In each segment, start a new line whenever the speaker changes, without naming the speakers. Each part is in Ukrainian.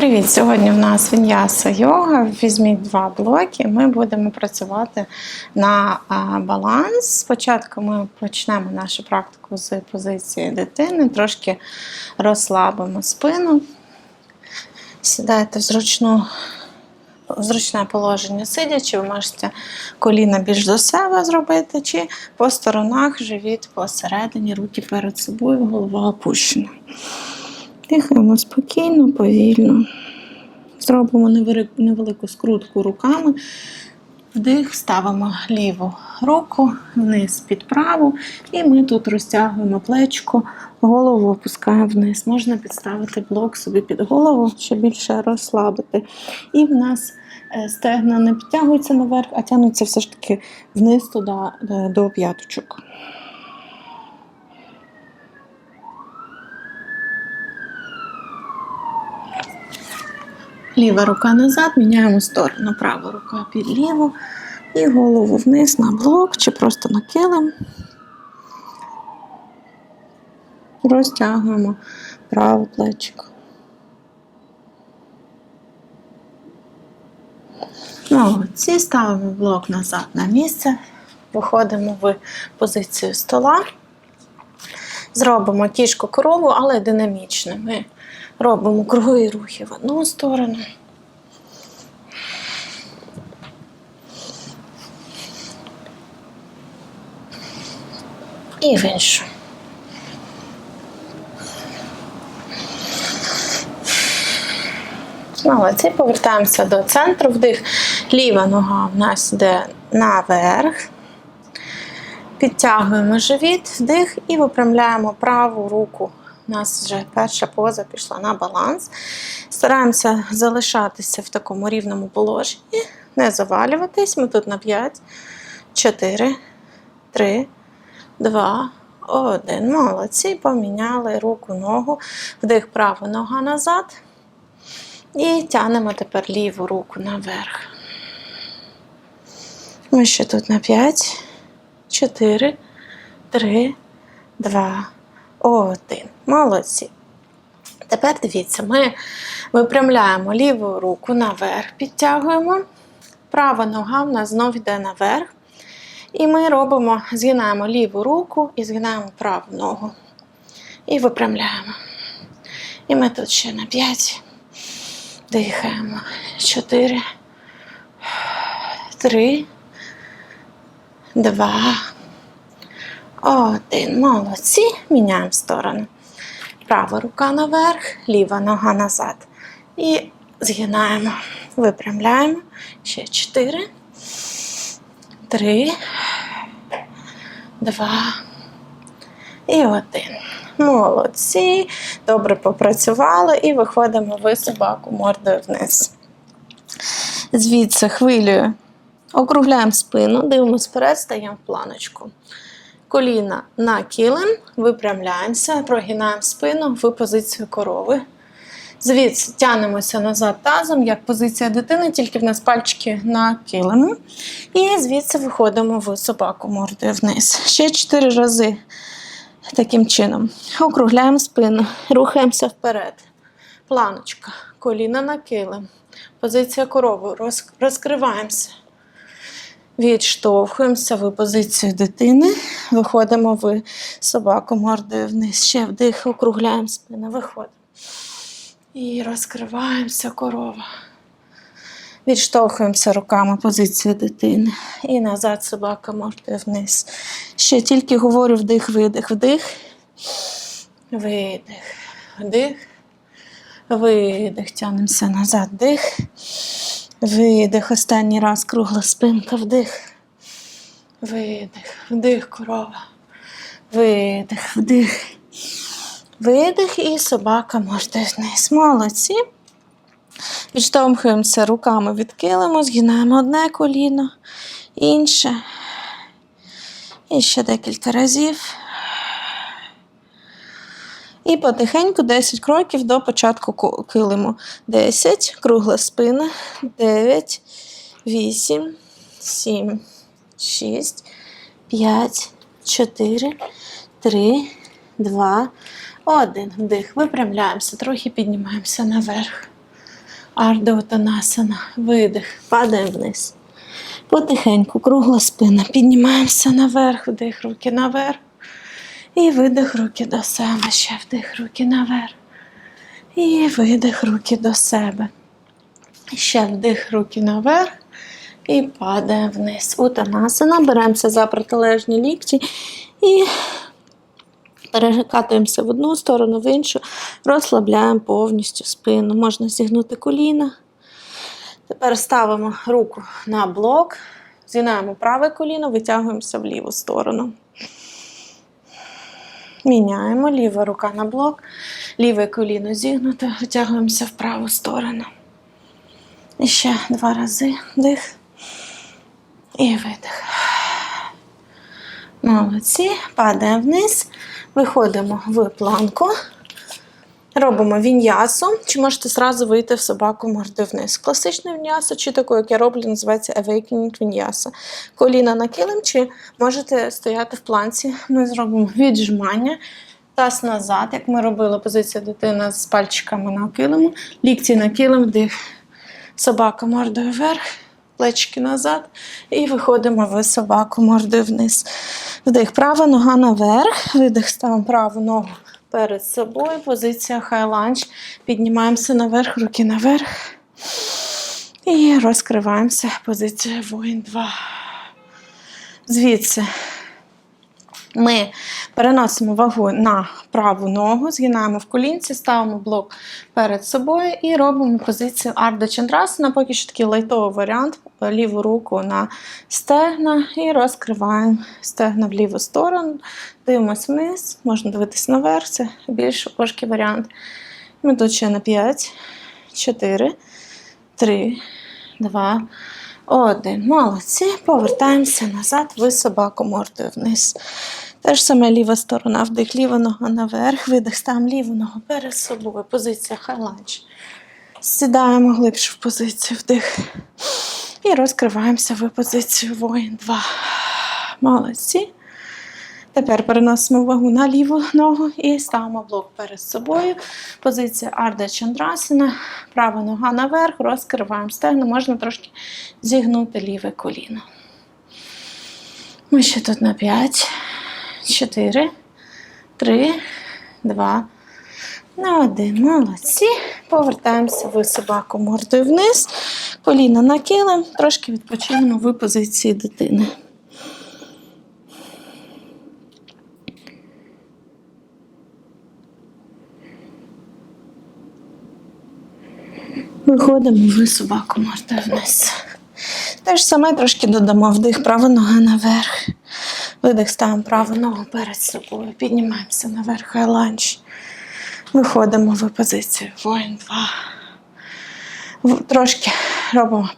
Привіт! Сьогодні в нас він'яса йога. Візьміть два блоки. Ми будемо працювати на баланс. Спочатку ми почнемо нашу практику з позиції дитини, трошки розслабимо спину. Сідайте в зручну, в зручне положення сидячи, ви можете коліна більш до себе зробити, чи по сторонах живіт посередині, руки перед собою, голова опущена. Дихаємо спокійно, повільно. Зробимо невелику скрутку руками. Вдих, ставимо ліву руку вниз під праву, і ми тут розтягуємо плечко, голову опускаємо вниз. Можна підставити блок собі під голову, щоб більше розслабити. І в нас е, стегна не підтягуються наверх, а тягнуться все ж таки вниз туди е, до п'яточок. Ліва рука назад, міняємо сторону. Права рука під ліву і голову вниз на блок чи просто на килим. Розтягуємо праве плечико. Молодці, ставимо блок назад на місце. Виходимо в позицію стола. Зробимо кішку корову, але динамічно. Ми робимо кругові рухи в одну сторону. І в іншу. Молодці, повертаємося до центру. Вдих. Ліва нога в нас йде наверх. Підтягуємо живіт, вдих і випрямляємо праву руку. У нас вже перша поза пішла на баланс. Стараємося залишатися в такому рівному положенні, не завалюватись. Ми тут на 5, 4, 3, 2, 1. Молодці. Поміняли руку, ногу. Вдих, права нога назад. І тянемо тепер ліву руку наверх. Ми ще тут на 5, 4, 3, 2, 1. Молодці. Тепер дивіться, ми випрямляємо ліву руку наверх, підтягуємо. Права нога в нас знов йде наверх. І ми робимо, згинаємо ліву руку і згинаємо праву ногу. І випрямляємо. І ми тут ще на 5. Дихаємо. 4, 3, 2, один. Молодці. Міняємо сторону. Права рука наверх, ліва нога назад. І згинаємо, випрямляємо. Ще 4, 3, 2 і 1. Молодці. Добре попрацювали і виходимо в собаку мордою вниз. Звідси хвилюю. Округляємо спину, дивимося вперед, стаємо в планочку. Коліна на килим, випрямляємося, прогинаємо спину в позицію корови. Звідси тянемося назад тазом, як позиція дитини, тільки в нас пальчики на килиму. І звідси виходимо в собаку мордою вниз. Ще 4 рази таким чином. Округляємо спину, рухаємося вперед. Планочка, коліна на килим. Позиція корови. Розкриваємося. Відштовхуємося в позицію дитини, виходимо в собаку мордою вниз. Ще вдих, округляємо спину, виходимо. І розкриваємося корова. Відштовхуємося руками позицію дитини. І назад собака мордою вниз. Ще тільки говорю вдих, видих, вдих. Видих, вдих. Видих. Тянемося назад. Дих. Видих. Останній раз кругла спинка. Вдих. Видих. Вдих, корова. Видих, вдих. Видих і собака мордою вниз. Молодці. Відштовхуємося руками від килиму, згинаємо одне коліно, інше. І ще декілька разів. І потихеньку 10 кроків до початку килиму. 10, кругла спина, 9, 8, 7, 6, 5, 4, 3, 2, 1. Вдих. Випрямляємося, трохи піднімаємося наверх. Ардеотанасана. Видих. Падаємо вниз. Потихеньку, кругла спина. Піднімаємося наверх, вдих, руки наверх. І видих руки до себе. Ще вдих руки наверх. І видих руки до себе. Ще вдих руки наверх. І падаємо вниз. Утанасана. Беремося за протилежні лікті. І перекатуємося в одну сторону, в іншу. Розслабляємо повністю спину. Можна зігнути коліна. Тепер ставимо руку на блок, згинаємо праве коліно, витягуємося в ліву сторону. Міняємо ліва рука на блок, ліве коліно зігнуте, витягуємося в праву сторону. І ще два рази вдих і видих. Молодці. Падаємо вниз, виходимо в планку. Робимо віньясу, чи можете зразу вийти в собаку морди вниз. Класичне віньясо, чи таке, як я роблю, називається Awakening віньяса. Коліна на килим, чи можете стояти в планці. Ми зробимо віджимання, таз назад, як ми робили позиція дитина з пальчиками на килиму, лікті на килим, вдих. Собака мордою вверх, плечики назад. І виходимо в собаку мордою вниз. Вдих, права нога наверх, видих, ставимо праву ногу перед собою. Позиція хай-ланч. Піднімаємося наверх, руки наверх. І розкриваємося. Позиція воїн 2. Звідси ми переносимо вагу на праву ногу, згинаємо в колінці, ставимо блок перед собою і робимо позицію Ардha Chandrasana. Поки що такий лайтовий варіант. Ліву руку на стегна і розкриваємо стегна в ліву сторону. Дивимося вниз, можна дивитись наверх, це більш важкий варіант. Ми тут ще на 5, 4, 3, 2, 1. Молодці. Повертаємося назад ви собаку мордою вниз. Те ж саме ліва сторона, вдих, ліва нога наверх, видих, там ліву ногу перед собою. Позиція хайланч. Сідаємо глибше в позицію вдих. І розкриваємося в позицію воїн Два. Молодці. Тепер переносимо вагу на ліву ногу і ставимо блок перед собою. Позиція Арда Чандрасина. Права нога наверх, розкриваємо стегно, можна трошки зігнути ліве коліно. Ми ще тут на 5, 4, 3, 2, на 1. Молодці. Повертаємося в собаку мордою вниз, коліна на килим, трошки відпочинемо в позиції дитини. Виходимо в собаку мордою вниз. Те ж саме трошки додамо вдих, права нога наверх. Видих, ставимо праву ногу перед собою. Піднімаємося наверх, хайланч. Виходимо в позицію. Воїн 2. Трошки робимо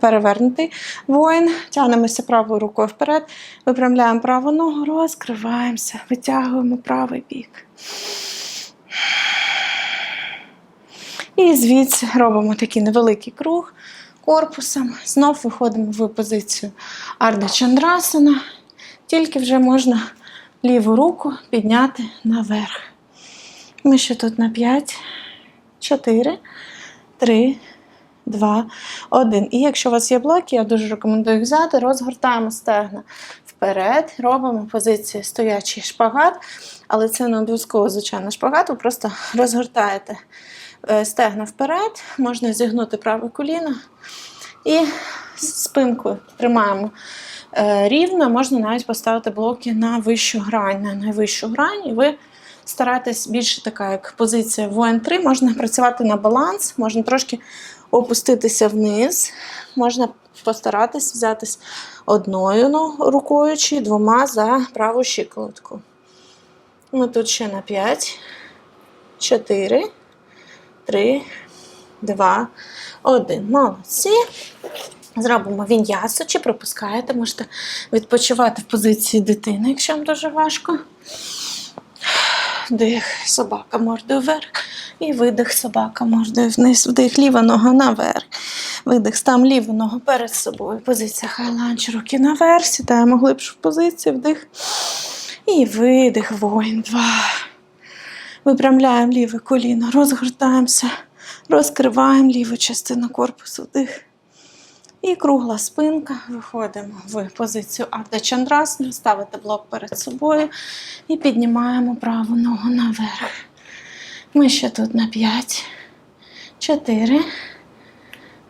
перевернутий воїн. Тягнемося правою рукою вперед. Випрямляємо праву ногу, розкриваємося, витягуємо правий бік. І звідси робимо такий невеликий круг корпусом. Знов виходимо в позицію Арда Чандрасана. Тільки вже можна ліву руку підняти наверх. Ми ще тут на 5, 4, 3, 2, 1. І якщо у вас є блоки, я дуже рекомендую їх взяти. Розгортаємо стегна вперед, робимо позицію стоячий шпагат, але це не обов'язково, звичайно, шпагат. Ви просто розгортаєте стегна вперед, можна зігнути праве коліно. І з спинкою тримаємо е, рівно, можна навіть поставити блоки на вищу грань, на найвищу грань, і ви стараєтесь більше така, як позиція воїн 3, можна працювати на баланс, можна трошки опуститися вниз, можна постаратись взятись одною ну, рукою чи двома за праву щиколотку. Ми тут ще на 5, 4, 3, 2, 1. Молодці. Зробимо віньясу, чи пропускаєте, можете відпочивати в позиції дитини, якщо вам дуже важко. Вдих, собака мордою вверх. І видих, собака мордою вниз. Вдих, ліва нога наверх. Видих, став ліву ногу перед собою. Позиція хайланч, руки наверх. Сідаємо глибше в позицію, вдих. І видих, воїн. Два. Випрямляємо ліве коліно, розгортаємося Розкриваємо ліву частину корпусу вдих. І кругла спинка. Виходимо в позицію Ардачандрасни, ставите блок перед собою і піднімаємо праву ногу наверх. Ми ще тут на 5, 4.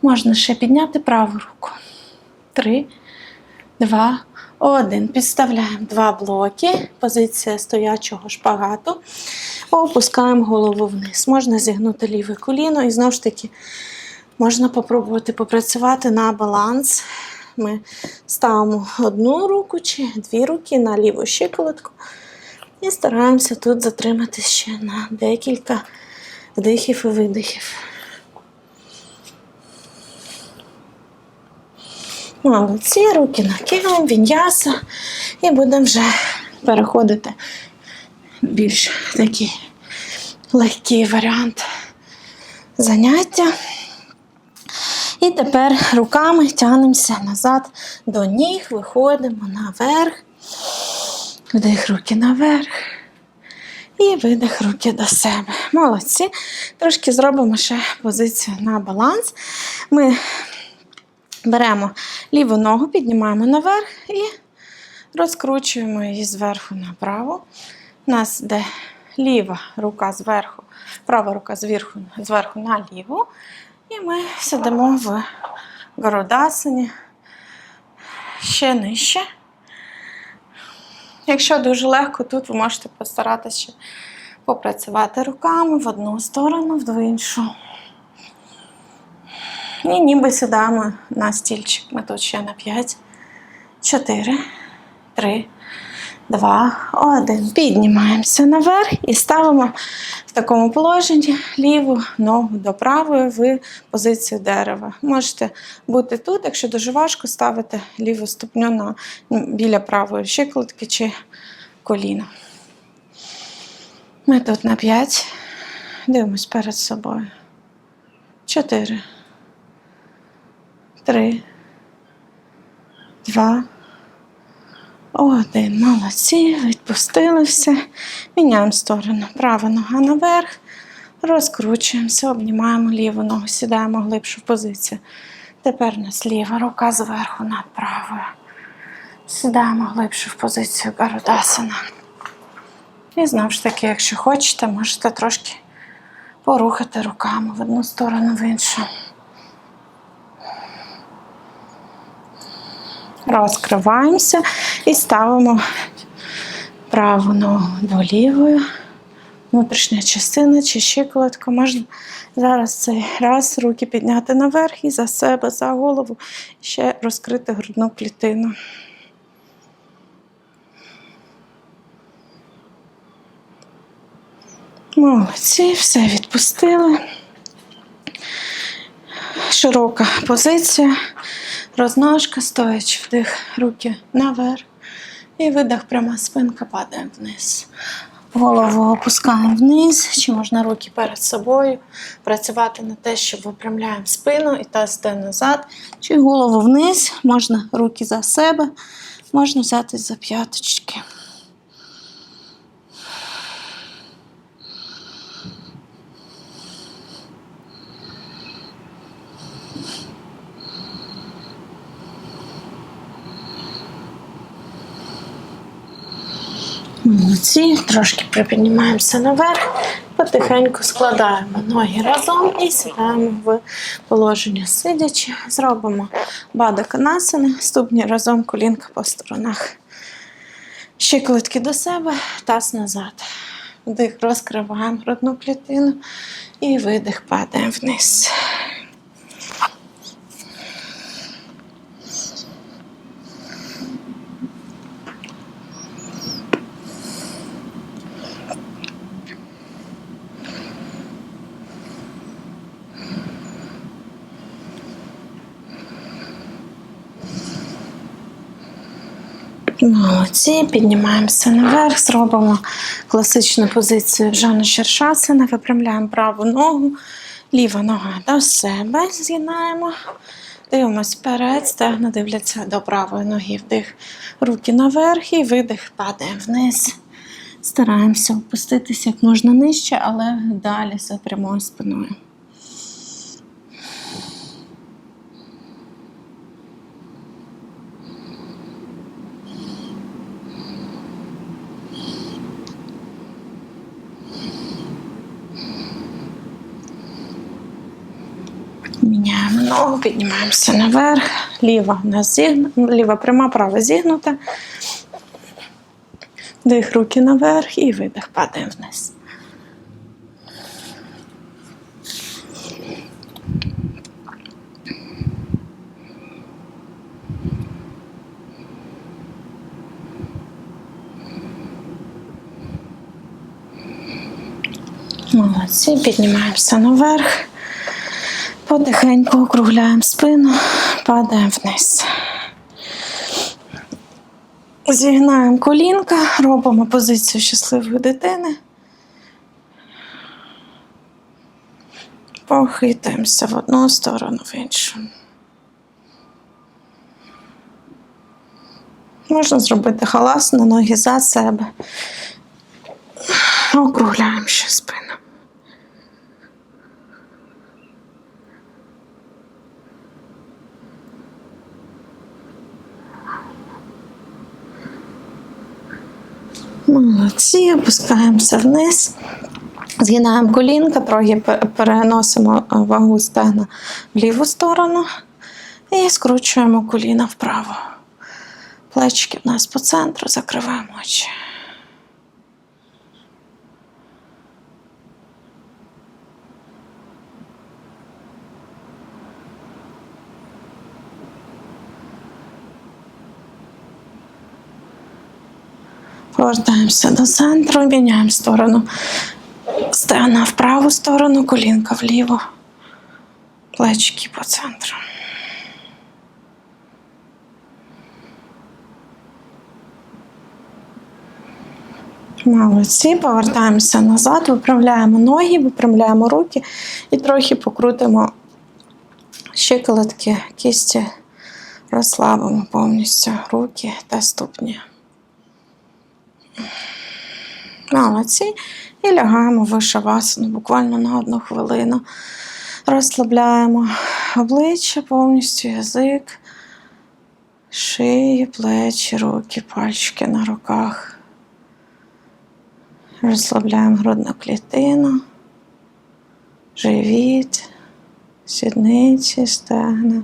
Можна ще підняти праву руку. 3, 2, 1. Підставляємо два блоки. Позиція стоячого шпагату. Опускаємо голову вниз. Можна зігнути ліве коліно і знову ж таки можна попробувати попрацювати на баланс. Ми ставимо одну руку чи дві руки на ліву щиколотку і стараємося тут затриматися ще на декілька вдихів і видихів. Молодці, руки накидаємо, віньяса, і будемо вже переходити більш такий легкий варіант заняття. І тепер руками тягнемося назад до ніг, виходимо наверх, вдих руки наверх. І видих руки до себе. Молодці. Трошки зробимо ще позицію на баланс. Ми беремо ліву ногу, піднімаємо наверх і розкручуємо її зверху направо. У нас йде ліва рука зверху, права рука зверху, зверху на ліву. І ми сидимо в городасані ще нижче. Якщо дуже легко, тут ви можете постаратися попрацювати руками в одну сторону, в іншу. І ніби сідаємо на стільчик. Ми тут ще на 5, 4, 3, 2, 1. Піднімаємося наверх і ставимо в такому положенні ліву ногу до правої в позицію дерева. Можете бути тут, якщо дуже важко, ставити ліву ступню на, біля правої щиколотки чи коліна. Ми тут на 5. Дивимось перед собою. 4. Три, два, один. Молодці. Відпустили все. Міняємо сторону. Права нога наверх. Розкручуємося, обнімаємо ліву ногу, сідаємо глибшу позицію. Тепер у нас ліва рука зверху над правою. Сідаємо глибше в позицію Гарудасана. І знову ж таки, якщо хочете, можете трошки порухати руками в одну сторону, в іншу. Розкриваємося і ставимо праву ногу до лівої. Внутрішня частина чи щиколотка. Можна зараз цей раз руки підняти наверх і за себе, за голову, ще розкрити грудну клітину. Молодці, все відпустили. Широка позиція, розножка, стоячи вдих, руки наверх. І видих, пряма спинка падає вниз. Голову опускаємо вниз, чи можна руки перед собою. Працювати на те, що випрямляємо спину і таз йде назад. Чи голову вниз, можна руки за себе, можна взятись за п'яточки. Молодці, трошки припіднімаємося наверх, потихеньку складаємо ноги разом і сідаємо в положення сидячи. Зробимо бадаканасани, ступні разом, колінка по сторонах. Щиколотки до себе, таз назад. Вдих, розкриваємо грудну клітину і видих падаємо вниз. Молодці, піднімаємося наверх, зробимо класичну позицію Жана Шершасана, випрямляємо праву ногу, ліва нога до себе з'єднаємо. Дивимось вперед, стегна дивляться до правої ноги. Вдих, руки наверх і видих, падаємо вниз. Стараємося опуститися як можна нижче, але далі за прямою спиною. Закриваємо ногу, піднімаємося наверх. Ліва у нас ліва пряма, права зігнута. Дих руки наверх і видих, падаємо вниз. Молодці, піднімаємося наверх. Потихеньку округляємо спину, падаємо вниз. Зігнаємо колінка, робимо позицію щасливої дитини. Похитуємося в одну сторону, в іншу. Можна зробити халас на ноги за себе. Округляємо ще спину. Молодці, опускаємося вниз. Згинаємо колінка, переносимо е, вагу стегна в ліву сторону і скручуємо коліна вправо. Плечики в нас по центру, закриваємо очі. Повертаємося до центру, міняємо сторону. Стегна в праву сторону, колінка вліво, плечики по центру. Молодці, повертаємося назад, виправляємо ноги, виправляємо руки і трохи покрутимо щиколотки, кісті, розслабимо повністю руки та ступні. Молодці. І лягаємо в шавасану буквально на одну хвилину. Розслабляємо обличчя повністю, язик, шию, плечі, руки, пальчики на руках. Розслабляємо грудну клітину, живіт, сідниці, стегна,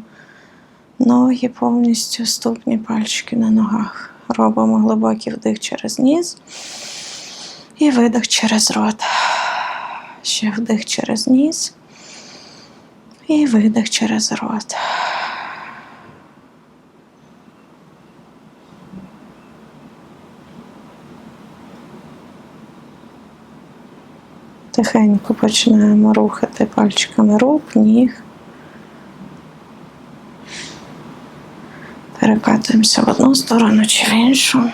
ноги повністю, ступні, пальчики на ногах. Робимо глибокий вдих через ніс. І видих через рот. Ще вдих через ніс. І видих через рот. Тихенько починаємо рухати пальчиками рук, ніг. Перекатуємося в одну сторону чи в іншу.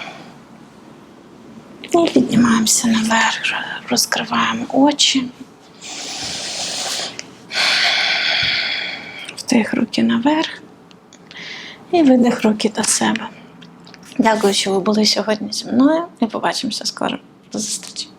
І піднімаємося наверх, розкриваємо очі. Вдих руки наверх і видих руки до себе. Дякую, що ви були сьогодні зі мною і побачимося скоро. До зустрічі.